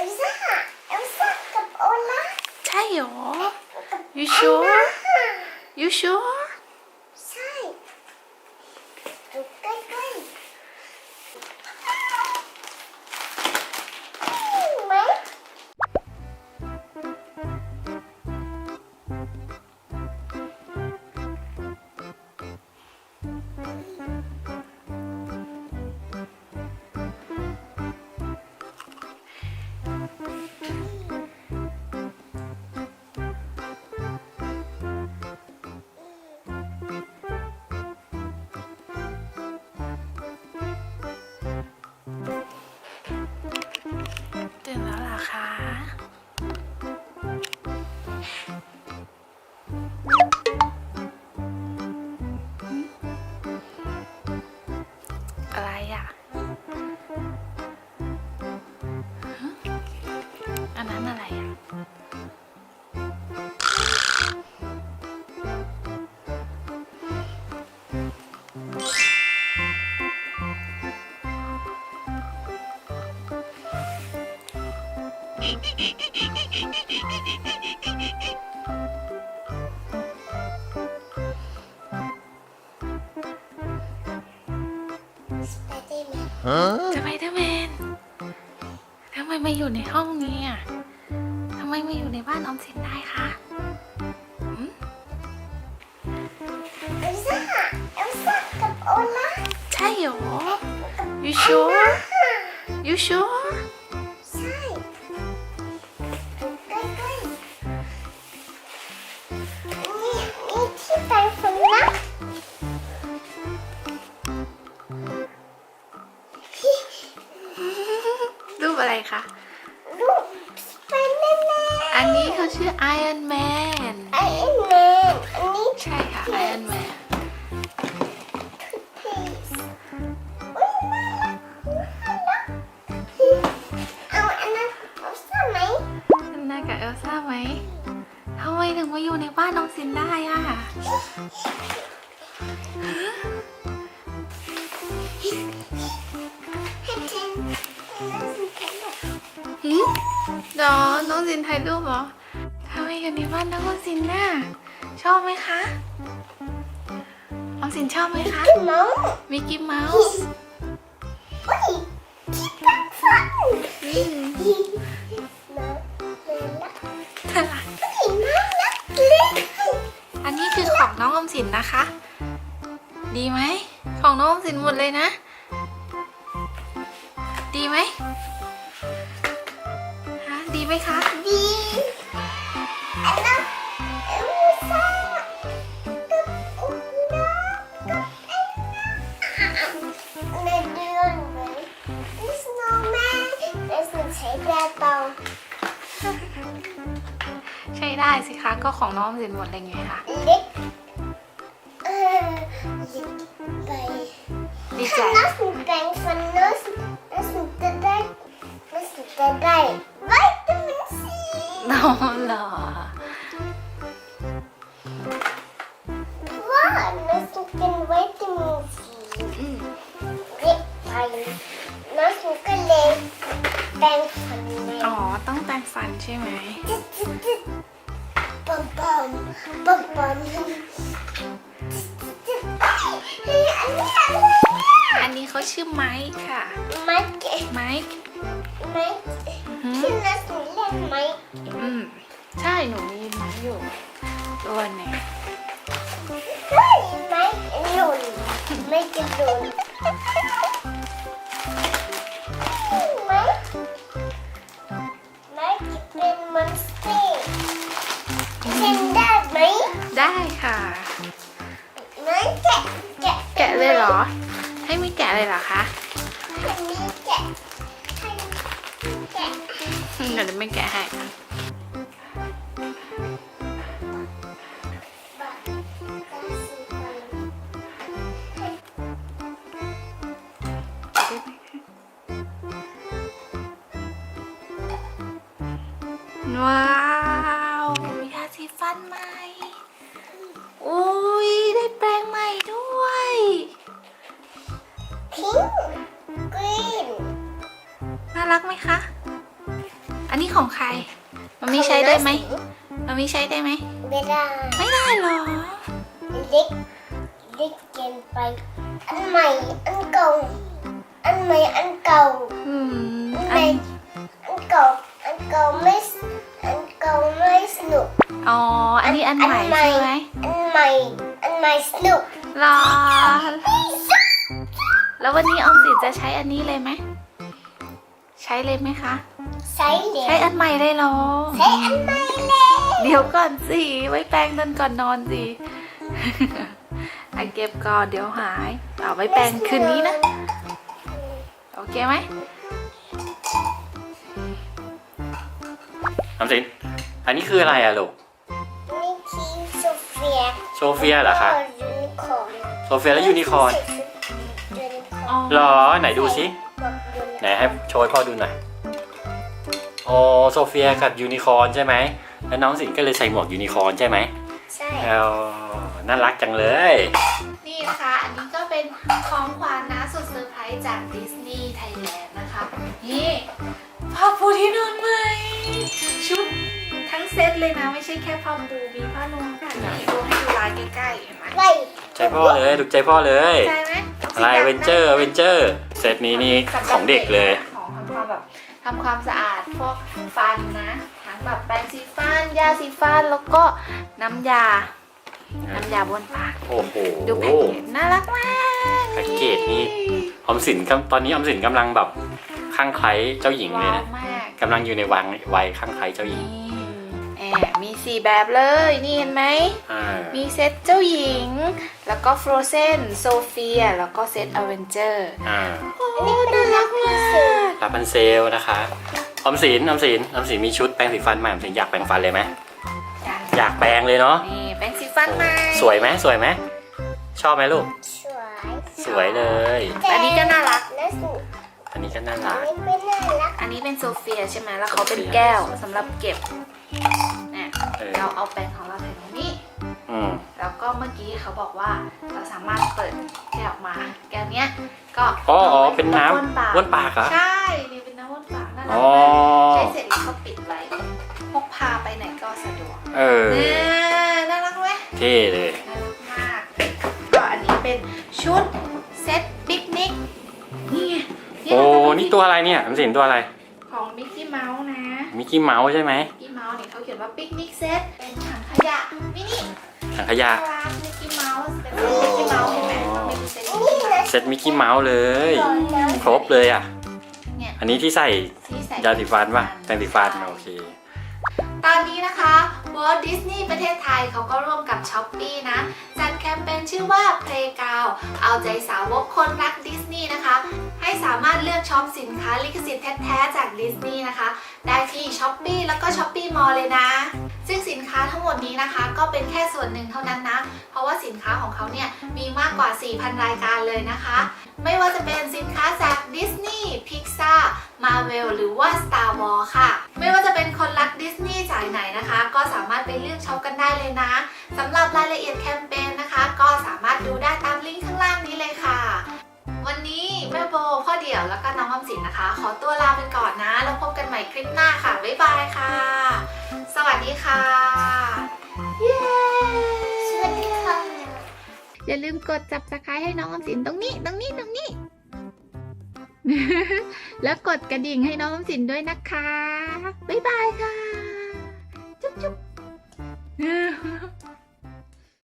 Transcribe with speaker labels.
Speaker 1: Elsa,
Speaker 2: come on.
Speaker 1: You sure? You sure? นแล้วเหรอคะ
Speaker 2: สไปเดอร์แมน
Speaker 1: ทำไมมาอยู่ในห้องนี้อะทำไมมาอยู่ในบ้านออมสินได้คะหืม
Speaker 2: เอลซ่าเอลซ่ากับโอลาฟ
Speaker 1: ใช่เหรอ
Speaker 2: กับ
Speaker 1: you
Speaker 2: แอน
Speaker 1: sure
Speaker 2: นา
Speaker 1: you sure อะไรคะ
Speaker 2: ลูกสไปเดอร์แมน
Speaker 1: อันนี้เขาชื่อ Iron Man
Speaker 2: ไอรอนแมนอันนี้
Speaker 1: ใช่ค่ะ Iron Man
Speaker 2: เพสอุ้ยน่ารักน่ารักเอาอันนั้นเอาใช่ไหม
Speaker 1: อันนากับเอลซ่าไหมทำไมถึงมาอยู่ในบ้านน้องซินได้อะ
Speaker 2: เดี๋
Speaker 1: ยวน้องซินถ่ายรูปเหรอทำไมอยู่ในบ้านน้องซินน่ะชอบไหมคะน้องซินชอบไหมคะ
Speaker 2: ขึ้นน้อง
Speaker 1: มิกกี้เมาส์
Speaker 2: อุ้ยที่แปรงฟัน
Speaker 1: อืม
Speaker 2: น้องเลยละ
Speaker 1: น่ารัก
Speaker 2: อุ้ยน่ารักเลย
Speaker 1: อันนี้คือของน้องออมสินนะคะ ดีไหม ของน้องออมสินหมดเลยนะ ดีไหมฮะดี ไหมคะ
Speaker 2: ดีอันนั้นเอลซ่ากับโอลาฟกับแอนนาในเดือนไหม snowman เป็นสิ่งใช้แบบเบา
Speaker 1: ใช่ได้สิคะก็ของน้องออมสินหมดเลยไงคะ
Speaker 2: เล็กเออเล็กไป
Speaker 1: ดีใจ
Speaker 2: ถ้านัสแปรงฟันนัสนั
Speaker 1: เหรอ
Speaker 2: ว่านัสกินวิตามินซี
Speaker 1: อืม
Speaker 2: เล็กไปนัสก็เลยแปรงฟันแม่
Speaker 1: อ๋อ ต้องแปรงฟันใช่ไหม
Speaker 2: จิ๊ดจิ๊ดจิ๊ดปั๊มปั๊มปั๊มปั๊มจิ๊ดจิ๊ดเฮ้ยอันนี้อะไรอะ
Speaker 1: อันนี้เขาชื่อไมค์ค่ะ
Speaker 2: มัดเก๋
Speaker 1: ไมค์
Speaker 2: ไหมที่นัดห นูเล่นไหม
Speaker 1: อืมใช่หนูมีไมค์อยู่ ตัวไหน
Speaker 2: เฮ้ยไหมหนุนไม่จะโดนไหมไหมจะเป็นมอนสเตอร์เล่นได้ไหม
Speaker 1: ได้ค่ะ
Speaker 2: ไหมแกะแกะ
Speaker 1: แกะเลยเหรอ ให้ไม่แกะเลยเหรอคะ ดี๋ยวจะไม่แกะให้
Speaker 2: บาทกาสีฟัน
Speaker 1: ว้าวยาสีฟันใหม่อุ้ยได้แปรงใหม่ด้วย
Speaker 2: พิงค์กรีน
Speaker 1: น่ารักไหมคะ
Speaker 2: น
Speaker 1: ของใครมันมีใช้ได้ไหมมันมีใช้ได้ไหม
Speaker 2: ไม่ได้
Speaker 1: ไม่ได้หรอ
Speaker 2: เล็ก เล็กเกินไป อันใหม่ อันเก่า อันใหม่ อันเก่า
Speaker 1: อืม
Speaker 2: อัน
Speaker 1: อั
Speaker 2: ใหม่
Speaker 1: น
Speaker 2: อันเก่า อันเก่าไม่สอันเก่าไม่สนุก
Speaker 1: อ๋อ อันนี้อันใหม่
Speaker 2: อันใหม่
Speaker 1: ใช่ไหม
Speaker 2: อันใหม่ อันใหม่สนุก
Speaker 1: หรอ แล้ววันนี้ออมสินจะใช้อันนี้เลยไหม ใช้เลยไหมคะ
Speaker 2: ใช้เหรีย
Speaker 1: ใช้
Speaker 2: ญ
Speaker 1: อันใหม่เลยเหรอ
Speaker 2: ใช้อันใหม่เลย
Speaker 1: เดี๋ยวก่อนสิ ไว้แปรงตอนก่อนนอนสิไอะเก็บก่อนเดี๋ยวหาย เอาไว้แปรงคืนนี้นะ โอเคไหม
Speaker 3: น้ำสินอันนี้คืออะไรอะลูก
Speaker 2: นี่คือโซเฟีย
Speaker 3: โซเฟียเหรอคะ
Speaker 2: ยูนิคอร์น
Speaker 3: โซเฟียและยูนิคอร์น
Speaker 2: ยูนิคอ
Speaker 1: อ๋อ
Speaker 2: ร์น
Speaker 3: เหรอไหนดูสิ
Speaker 2: บอกยูนิ
Speaker 3: ไหนให้โชว์ให้พ่อดูหน่อย โอ้โซเฟียกับยูนิคอร์นใช่ไหมแล้วน้องสินก็เลยใส่หมวกยูนิคอร์นใช่ไหม
Speaker 2: ใช่
Speaker 3: เอาน่ารักจังเลย
Speaker 1: นี่นะคะอันนี้ก็เป็นของขวัญนะสุดเซอร์ไพรส์จากดิสนีย์ไทยแลนด์นะคะ นี่ผ้าปูที่นอนใหม่ชุดทั้งเซตเลยนะ ไม่ใช่แค่ผ้าปูมีผ้านอนค่ะนี่ดูให้ดูลายใกล้ๆเห็นไหม
Speaker 2: ไว้
Speaker 3: ใจพ่อเลยถูกใจพ่อเลย
Speaker 1: ใช่ไหม
Speaker 3: อะไรเวนเจอร์เวนเจอร์เซตนี้นี่ของเด็กเลย
Speaker 1: ข ทำความสะอาดพวกฟันนะทั้งแบบแปรงสีฟันยาสีฟันแล้วก็น้ำยา น้ำยาบ้วนปาก
Speaker 3: โอ้โห
Speaker 1: ดูแพ็กเกจน่ารักมาก
Speaker 3: แพ็กเกจนี่ออมสินกำตอนนี้ออมสินกำลังแบบข้างใครเจ้าหญิงเลย
Speaker 1: ว้าว
Speaker 3: นะ
Speaker 1: มาก
Speaker 3: กำลังอยู่ในวังวัยข้างใครเจ้าหญิง
Speaker 1: นี่แอบมีสี่แบบเลยนี่เห็นไหม
Speaker 3: อ่า
Speaker 1: มีเซตเจ้าหญิง แล้วก็ฟร o เซนโซเฟียแล้วก็เซตอเวนเจอร์
Speaker 3: อ่า
Speaker 1: โอ้น่ารักมาก
Speaker 3: ลาพันเซลนะคะออมสินออมสินออมสินมีชุดแปรงสีฟันใหม่ออมสินอยากแปรงฟันเลยไหมอยากแปรงเลยเนาะ
Speaker 1: นี่แปรงสีฟันใหม่
Speaker 3: สวยไหมสวยไหมชอบไหมลูก
Speaker 2: สวย
Speaker 3: สวยเลย
Speaker 1: อันนี้ก็น่ารัก
Speaker 2: น่าสนุก
Speaker 3: อันนี้ก็น่า
Speaker 2: อั
Speaker 3: รั
Speaker 2: น
Speaker 3: ก
Speaker 2: นี้ไม่น่ารัก
Speaker 1: อันนี้เป็นโซเฟียใช่ไหมแล้วเขาเป็นแก้วสำหรับเก็บเนี่ย
Speaker 3: เออ
Speaker 1: เราเอาแปรงของเราใส่ตรงนี้
Speaker 3: อืม
Speaker 1: แล้วก็เมื่อกี้เขาบอกว่าเราสามารถเปิดแก้วออกมา แก้วเนี้ยก็
Speaker 3: อ๋ออ๋อเป็นน้
Speaker 1: บ้วนปากำ
Speaker 3: บ้วนปากเหรอ
Speaker 1: ใช่
Speaker 3: อ๋
Speaker 1: ก
Speaker 3: อ
Speaker 1: มากใช้เสร็จแล้วก็ปิดไว้พกพาไปไหนก็สะดวก
Speaker 3: เออ
Speaker 1: เนี่ยน่ารักไหม
Speaker 3: เท่เลย
Speaker 1: น่ารักมากก็อันนี้เป็นชุดเซ็ตปิกนิกนี่ไง
Speaker 3: โอ้
Speaker 1: เราจะไป
Speaker 3: นี่ตัวอะไรเนี่ยออมสินตัวอะไร
Speaker 1: ของมิกกี้เมาส์นะ
Speaker 3: มิกกี้เมาส์ใช่ไหม
Speaker 1: มิกกี้เมาส์เนี่ยเขาเขียนว่าปิกนิกเซตเป็นถังขยะมินิ
Speaker 3: ถังขยะ
Speaker 1: น่ารักมิกกี้เมาส์เป็นมิกกี้เมาส์เห็นไหมต้องมีเซตมิก
Speaker 2: นี่
Speaker 1: กี้เมา
Speaker 2: นะ
Speaker 1: ส์
Speaker 3: เซ็ตมิกกี้เมาส์เลย
Speaker 2: ก่อนนะ
Speaker 3: ครบเลยอะ
Speaker 1: เนี่ย
Speaker 3: อันนี้ที่ใส่
Speaker 1: ที่ใส่
Speaker 3: ยาสีฟันป่ะแปรงสีฟันโอเค
Speaker 1: ตอนนี้นะคะ Walt Disney ประเทศไทยเขาก็ร่วมกับ s h อ p e e นะ จัดแคมเปญชื่อว่า Playground เอาใจสาวกคนรักดิสนีย์นะคะ ให้สามารถเลือกช็อปสินค้าลิขสิทธิ์แท้ๆจากดิสนีย์นะคะ ได้ที่ s h อ p e e แล้วก็ s h อ p e e Mall เลยนะ ซึ่งสินค้าทั้งหมดนี้นะคะ ก็เป็นแค่ส่วนหนึ่งเท่านั้นนะ เพราะว่าสินค้าของเขาเนี่ยมีมากกว่า 4,000 รายการเลยนะคะ ไม่ว่าจะเป็นสินค้าจากดิสนีย์พิกซามาเวลหรือว่า Star Wars ค่ะ ไม่ว่าจะเป็นคนรักดิสนีย์จากไหนนะคะ ก็สามารถไปเลือกช็อปกันได้เลยนะสำหรับรายละเอียดแคมเปญนะคะ ก็สามารถดูได้ตามลิงก์ข้างล่างนี้เลยค่ะ วันนี้แม่โบพ่อเดี่ยวแล้วก็น้องออมสินนะคะ ขอตัวลาไปก่อนนะ แล้วพบกันใหม่คลิปหน้าค่ะบ๊ายบายค่ะ สวัสดีค่ะเย้
Speaker 2: สวัสดีค่ะ
Speaker 1: อย่าลืมกดจับสไครให้น้องออมสินตรงนี้ตรงนี้ตรงนี้ แล้วกดกระดิ่งให้น้องออมสินด้วยนะคะ บ๊ายบายค่ะ จุ๊บจุ๊บ